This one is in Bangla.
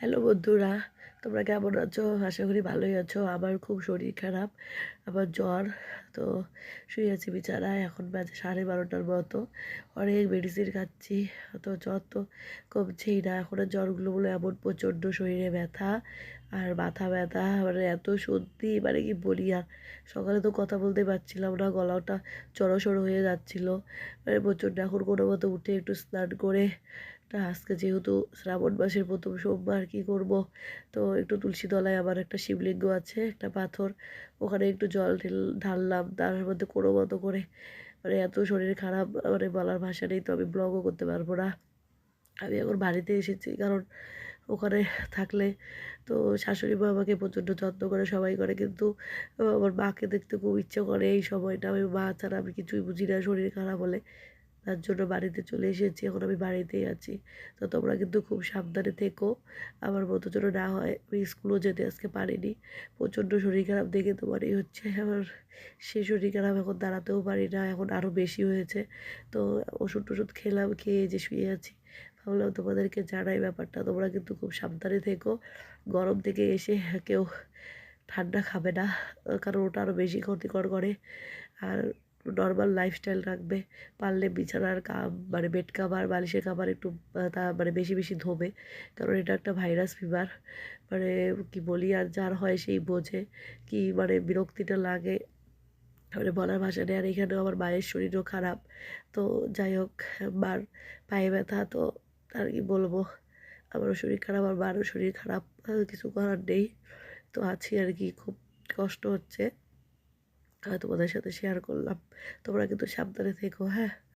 হ্যালো বন্ধুরা, তোমরা কেমন আছো? আশা করি ভালোই আছো। আমার খুব শরীর খারাপ, আমার জ্বর, তো শুয়ে আছি বিছানায়। এখন বাজে সাড়ে বারোটার মতো। অনেক মেডিসিন খাচ্ছি, তো জ্বর তো কমছেই না। এখন জ্বরগুলো বলে এমন প্রচণ্ড শরীরে ব্যথা আর মাথা ব্যথা মানে এত সর্দি মানে কি বলি আর? সকালে তো কথা বলতে পারছিলাম না, গলাটা চড়ো সড়ো হয়ে যাচ্ছিল। মানে প্রচণ্ড, এখন কোনো মতো উঠে একটু স্নান করে তা আজকে যেহেতু শ্রাবণ মাসের প্রথম সোমবার, কী করব? তো একটু তুলসী তলায় আবার একটা শিবলিঙ্গ আছে, একটা পাথর। ওখানে একটু জল ঢেল, ঢাললাম তার মধ্যে কোনো মতো করে। মানে এত শরীর খারাপ মানে বলার ভাষা নেই, তো আমি ব্লগও করতে পারব না। আমি এখন বাড়িতে এসেছি, কারণ ওখানে থাকলে তো শাশুড়ি মা আমাকে প্রচণ্ড যত্ন করে, সবাই করে। কিন্তু আমার মাকে দেখতে খুব ইচ্ছে করে এই সময়টা। আমি মা ছাড়া আমি কিছুই বুঝি না শরীর খারাপ হলে। তার জন্য বাড়িতে চলে এসেছি, এখন আমি বাড়িতেই আছি। তো তোমরা কিন্তু খুব সাবধানে থেকো। আমার মতো যেন না হয়, আমি স্কুলও যেতে আজকে পারিনি। প্রচণ্ড শরীর খারাপ দেখে তোমার এই হচ্ছে আমার সে শরীর খারাপ, এখন দাঁড়াতেও পারি না, এখন আরও বেশি হয়েছে। তো ওষুধ টষুধ খেলাম, খেয়ে যে শুয়ে আছি, ভাবলাম তোমাদেরকে জানাই ব্যাপারটা। তোমরা কিন্তু খুব সাবধানে থেকো। গরম থেকে এসে কেউ ঠান্ডা খাবে না, কারণ ওটা আরও বেশি ক্ষতিকর করে। আর নর্মাল লাইফস্টাইল রাখবে। পারলে বিছানার কাপ মানে বেড কাভার বালিশের কাভার একটু তা মানে বেশি বেশি ধোবে। কারণ এটা একটা ভাইরাস ফিভার মানে কি বলি, আর যার হয় সেই বোঝে কি মানে বিরক্তিটা লাগে। মানে বলার ভাষা নেই। আর এখানেও আমার মায়ের শরীরও খারাপ। তো যাই হোক, মার পায়ে ব্যথা, তো আর কি বলব? আমারও শরীর খারাপ, আর মারও শরীর খারাপ কিছু করার নেই। তো আছি আর কি, খুব কষ্ট হচ্ছে। তোমাদের সাথে শেয়ার করলাম। তোমরা কিন্তু সাবধানে থেকো হ্যাঁ?